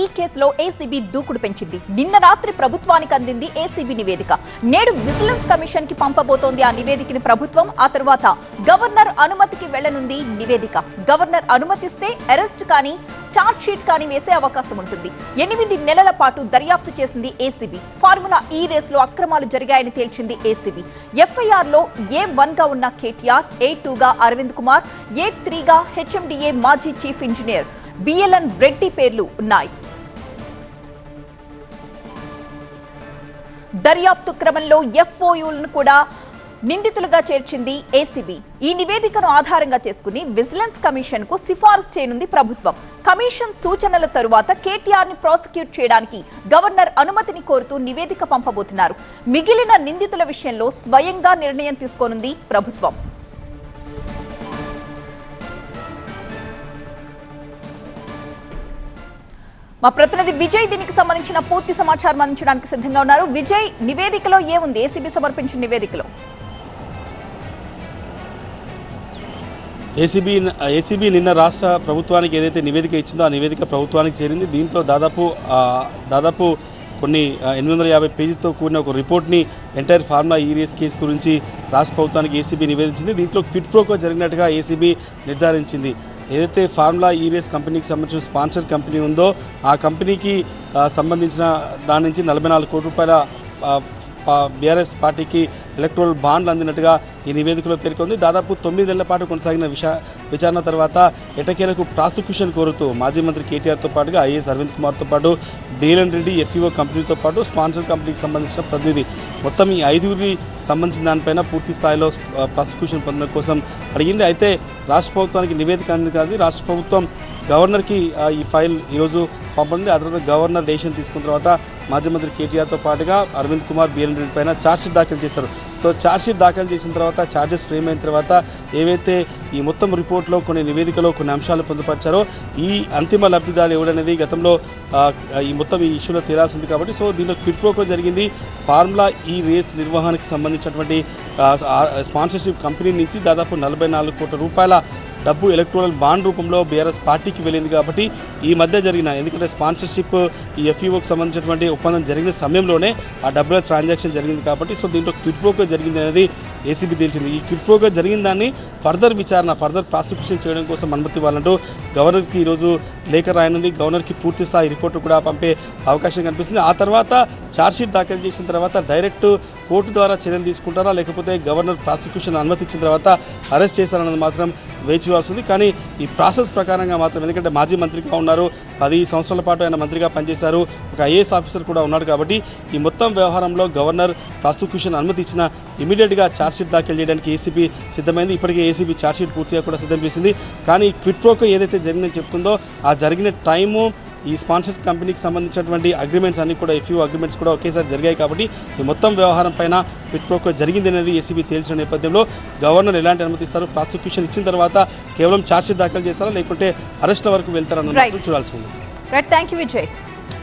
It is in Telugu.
ఈ కేసులో ఏసీబీ దూకుడు పెంచింది. నిన్న రాత్రి ప్రభుత్వానికి అందింది ఏసీబీ నివేదిక. నేడు విజిలెన్స్ కమిషన్కి పంపబోతోంది ఆ నివేదికని ప్రభుత్వం. ఆ తర్వాత గవర్నర్ అనుమతికి వెళ్ళనుంది నివేదిక. గవర్నర్ అనుమతిస్తే అరెస్ట్ కానీ చార్జ్ షీట్ కానీ వేసే అవకాశం ఉంటుంది. ఎనిమిది నెలల పాటు దర్యాప్తు చేసింది ఏసీబీ ఫార్ములా ఈ రేస్లో అక్రమాలు జరిగాయని తేల్చింది ఏసీబీ ఎఫ్ఐఆర్లో ఏ వన్గా ఉన్న కేటీఆర్ ఏ టూగా అరవింద్ కుమార్ ఏ త్రీగా హెచ్ఎండిఏ మాజీ చీఫ్ ఇంజనీర్. బిఎల్ఎన్ రెడ్డి పేర్లు ఉన్నాయి. దర్యాప్తు క్రమంలో ఎఫ్ఓయులను కూడా నిందితులుగా చేర్చింది ఏసీబీ ఈ నివేదికను ఆధారంగా చేసుకుని విజిలెన్స్ కమిషన్కు సిఫారసు చేయనుంది ప్రభుత్వం. కమిషన్ సూచనల తరువాత కేటీఆర్ని ప్రాసిక్యూట్ చేయడానికి గవర్నర్ అనుమతిని కోరుతూ నివేదిక పంపబోతున్నారు. మిగిలిన నిందితుల విషయంలో స్వయంగా నిర్ణయం తీసుకోనుంది ప్రభుత్వం. మా ప్రతినిధి విజయ్ దీనికి సంబంధించిన పూర్తి సమాచారం అందించడానికి సిద్ధంగా ఉన్నారు. విజయ్ నివేదికలో ఏముంది? ఏసీబీ సమర్పించిన నివేదికలో. ఏసీబీ ఏసీబీ నిన్న రాష్ట్ర ప్రభుత్వానికి ఏదైతే నివేదిక ఇచ్చిందో ఆ నివేదిక ప్రభుత్వానికి చేరింది. దీంట్లో దాదాపు దాదాపు కొన్ని ఎనిమిది వందల యాభై పేజీతో కూడిన ఒక రిపోర్ట్ని ఎంటైర్ ఫార్ములా ఈరియస్ కేసు గురించి రాష్ట్ర ప్రభుత్వానికి ఏసీబీ నివేదించింది. దీంట్లో క్విట్ ప్రోకో జరిగినట్టుగా ఏసీబీ నిర్ధారించింది. ఏదైతే ఫార్ములా ఈరియస్ కంపెనీకి సంబంధించిన స్పాన్సర్ కంపెనీ ఉందో ఆ కంపెనీకి సంబంధించిన దాని నుంచి నలభై నాలుగు కోట్ల రూపాయల బీఆర్ఎస్ పార్టీకి ఎలక్ట్రోల్ బాండ్లు అందినట్టుగా ఈ నివేదికలో పేర్కొంది. దాదాపు తొమ్మిది నెలల పాటు కొనసాగిన విషా విచారణ తర్వాత ఎటకేలకు ప్రాసిక్యూషన్ కోరుతూ మాజీ మంత్రి కేటీఆర్తో పాటుగా ఐఏఎస్ అరవింద్ కుమార్తో పాటు డీలన్ రెడ్డి ఎఫ్ఈఓ కంపెనీతో పాటు స్పాన్సర్ కంపెనీకి సంబంధించిన ప్రతినిధి. మొత్తం ఈ ఐదుగురి సంబంధించిన దానిపైన పూర్తి స్థాయిలో ప్రాసిక్యూషన్ పొందడం కోసం అడిగింది. అయితే రాష్ట్ర ప్రభుత్వానికి నివేదిక అంది కాదు. రాష్ట్ర ప్రభుత్వం గవర్నర్కి ఈ ఫైల్ ఈరోజు పంపనుంది ఆ తర్వాత గవర్నర్ డెసిషన్ తీసుకున్న తర్వాత మాజీ మంత్రి కేటీఆర్తో పాటుగా అరవింద్ కుమార్ బిఎన్ రెడ్డి పైన ఛార్జ్షీట్ దాఖలు చేశారు. సో ఛార్జ్షీట్ దాఖలు చేసిన తర్వాత ఛార్జెస్ ఫ్రేమ్ అయిన తర్వాత ఏవైతే ఈ మొత్తం రిపోర్ట్లో కొన్ని నివేదికలో కొన్ని అంశాలు పొందుపరిచారో ఈ అంతిమ లబ్ధిదారు ఎవడనేది గతంలో ఈ మొత్తం ఈ ఇష్యూలో తేలాల్సింది కాబట్టి సో దీనిలో క్విట్ జరిగింది. ఫార్ములా ఈ రేస్ నిర్వహణకు సంబంధించినటువంటి స్పాన్సర్షిప్ కంపెనీ నుంచి దాదాపు నలభై నాలుగు కోట్ల రూపాయల డబ్బు ఎలక్ట్రల్ బాండ్ రూపంలో బీఆర్ఎస్ పార్టీకి వెళ్ళింది కాబట్టి ఈ మధ్య జరిగిన ఎందుకంటే స్పాన్సర్షిప్ ఈ ఎఫ్ఈఓకి సంబంధించినటువంటి ఒప్పందం జరిగిన సమయంలోనే ఆ డబ్బుల ట్రాన్సాక్షన్ జరిగింది కాబట్టి సో దీంట్లో క్విట్ జరిగింది అనేది ఏసీబీ తేల్చింది. ఈ క్విట్ జరిగిన దాన్ని ఫర్దర్ విచారణ ఫర్దర్ ప్రాసిక్యూషన్ చేయడం కోసం అనుమతి ఇవ్వాలంటూ గవర్నర్కి ఈరోజు లేఖ రాయనుంది. గవర్నర్కి పూర్తి స్థాయి రిపోర్టు కూడా పంపే అవకాశం కనిపిస్తుంది. ఆ తర్వాత ఛార్జ్షీట్ దాఖలు చేసిన తర్వాత డైరెక్ట్ కోర్టు ద్వారా చర్యలు తీసుకుంటారా? లేకపోతే గవర్నర్ ప్రాసిక్యూషన్ అనుమతి ఇచ్చిన తర్వాత అరెస్ట్ చేస్తారన్నది మాత్రం వేచి చూడాల్సింది కానీ ఈ ప్రాసెస్ ప్రకారంగా మాత్రం ఎందుకంటే మాజీ మంత్రిగా ఉన్నారు పది సంవత్సరాల పాటు ఆయన మంత్రిగా పనిచేశారు ఒక ఐఏఎస్ ఆఫీసర్ కూడా ఉన్నాడు కాబట్టి ఈ మొత్తం వ్యవహారంలో గవర్నర్ ప్రాసిక్యూషన్ అనుమతి ఇచ్చిన ఇమీడియట్గా ఛార్జ్షీట్ దాఖలు చేయడానికి ఏసీబీ సిద్ధమైంది. ఇప్పటికే ఏసీబీ ఛార్జ్షీట్ పూర్తిగా కూడా సిద్ధం చేసింది. కానీ క్విట్ ప్రోకో ఏదైతే జరిగిందని చెప్తుందో ఆ జరిగిన టైము ఈ స్పాన్సర్ కంపెనీకి సంబంధించినటువంటి అగ్రిమెంట్స్ అన్ని కూడా ఎఫ్యూ అగ్రిమెంట్స్ కూడా ఒకేసారి జరిగాయి కాబట్టి ఈ మొత్తం వ్యవహారం పైన క్విట్ ప్రోకో జరిగింది అనేది ఏసీబీ తేల్చిన నేపథ్యంలో గవర్నర్ ఎలాంటి అనుమతి ఇస్తారు? ప్రాసిక్యూషన్ ఇచ్చిన తర్వాత కేవలం ఛార్జ్షీట్ దాఖలు చేస్తారా? లేకుంటే అరెస్ట్ వరకు వెళ్తారన్న Right. చూడాల్సి ఉంది. Thank you Vijay